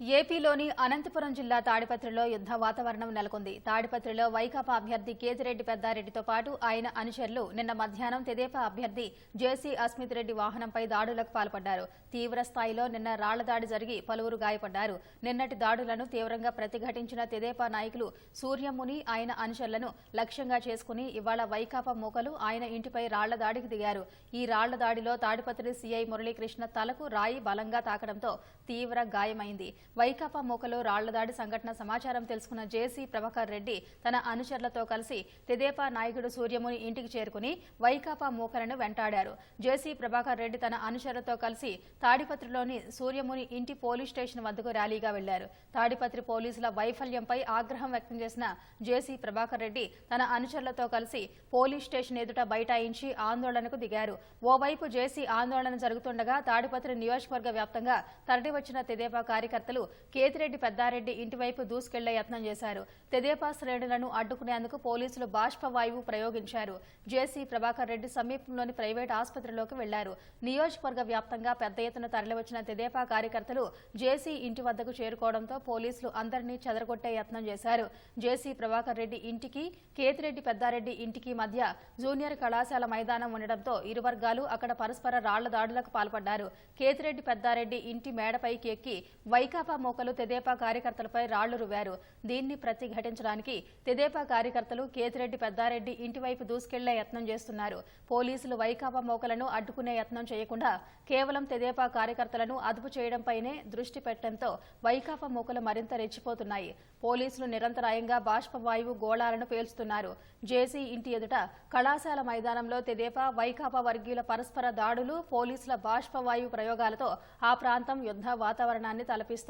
ఏపీలోని అనంతపురం జిల్లా తాడిపత్రిలో యుద్ధ వాతావరణం నెలకొంది. తాడిపత్రిలో వైకాపా అభ్యర్థి కేతిరెడ్డి పెద్దారెడ్డితో పాటు ఆయన అనుచరులు నిన్న మధ్యాహ్నం తెదేపా అభ్యర్థి జేసీ అస్మిత్ రెడ్డి వాహనంపై దాడులకు పాల్పడ్డారు. తీవ్ర స్థాయిలో నిన్న రాళ్ళ దాడి జరిగి పలువురు గాయపడ్డారు. నిన్నటి దాడులను తీవ్రంగా ప్రతిఘటించిన తెదేపా నాయకులు సూర్యముని ఆయన అనుచరులను లక్ష్యంగా చేసుకుని ఇవాళ వైకాపా మూకలు ఆయన ఇంటిపై రాళ్ళ దాడికి దిగారు. ఈ రాళ్ళ దాడిలో తాడిపత్రి సీఐ మురళీకృష్ణ తలకు రాయి బలంగా తాకడంతో తీవ్ర గాయమైంది. వైకాపా మోకలో రాళ్ళ దాడి సంఘటన సమాచారం తెలుసుకున్న జేసీ ప్రభాకర్ రెడ్డి తన అనుచరులతో కలిసి తెదేపా నాయకుడు సూర్యముని ఇంటికి చేరుకుని వైకాపా మూకలను వెంటాడారు. జేసీ ప్రభాకర్ రెడ్డి తన అనుచరులతో కలిసి తాడిపత్రిలోని సూర్యముని ఇంటి పోలీస్ స్టేషన్ వద్దకు ర్యాలీగా వెళ్ళారు. తాడిపత్రి పోలీసుల వైఫల్యంపై ఆగ్రహం వ్యక్తం చేసిన జేసీ ప్రభాకర్ రెడ్డి తన అనుచరులతో కలిసి పోలీస్ స్టేషన్ ఎదుట బైఠాయించి ఆందోళనకు దిగారు. ఓవైపు జేసీ ఆందోళన జరుగుతుండగా తాడిపత్రి నియోజకవర్గ వ్యాప్తంగా తరలివచ్చిన తెదేపా కార్యకర్తలు కేతిరెడ్డి పెద్దారెడ్డి ఇంటివైపు దూసుకెళ్ళే యత్నం చేశారు. తెదేపా శ్రేణులను అడ్డుకునేందుకు పోలీసులు బాష్పవాయువు ప్రయోగించారు. జేసీ ప్రభాకర్ రెడ్డి సమీపంలోని ప్రైవేట్ ఆసుపత్రిలోకి వెళ్ళారు. నియోజకవర్గ వ్యాప్తంగా పెద్ద ఎత్తున తరలివచ్చిన తెదేపా కార్యకర్తలు జేసీ ఇంటి వద్దకు చేరుకోవడంతో పోలీసులు అందరినీ చెదరగొట్టే యత్నం చేశారు. జేసీ ప్రభాకర్ రెడ్డి ఇంటికి కేతిరెడ్డి పెద్దారెడ్డి ఇంటికి మధ్య జూనియర్ కళాశాల మైదానం ఉండడంతో ఇరు వర్గాలు అక్కడ పరస్పర రాళ్ళ దాడులకు పాల్పడ్డారు. కేతిరెడ్డి పెద్దారెడ్డి ఇంటి మేడపైకి ఎక్కి వైకాపా మోకలు తెదేపా కార్యకర్తలపై రాళ్ళు రువ్వారు. దీన్ని ప్రతిఘటించడానికి తెదేపా కార్యకర్తలు కేతిరెడ్డి పెద్దారెడ్డి ఇంటివైపు దూసుకెళ్ళే యత్నం చేస్తున్నారు. పోలీసులు వైకాపా మోకలను అడ్డుకునే యత్నం చేయకుండా కేవలం తెదేపా కార్యకర్తలను అదుపు చేయడంపైనే దృష్టి పెట్టడంతో వైకాపా మోకలు మరింత రెచ్చిపోతున్నాయి. పోలీసులు నిరంతరాయంగా బాష్పవాయువు గోళాలను పేల్చుతున్నారు. జేసీ ఇంటి ఎదుట కళాశాల మైదానంలో తెదేపా వైకాపా వర్గీయుల పరస్పర దాడులు పోలీసుల బాష్పవాయువు ప్రయోగాలతో ఆ ప్రాంతం యుద్ధ వాతావరణాన్ని తలపిస్తోంది.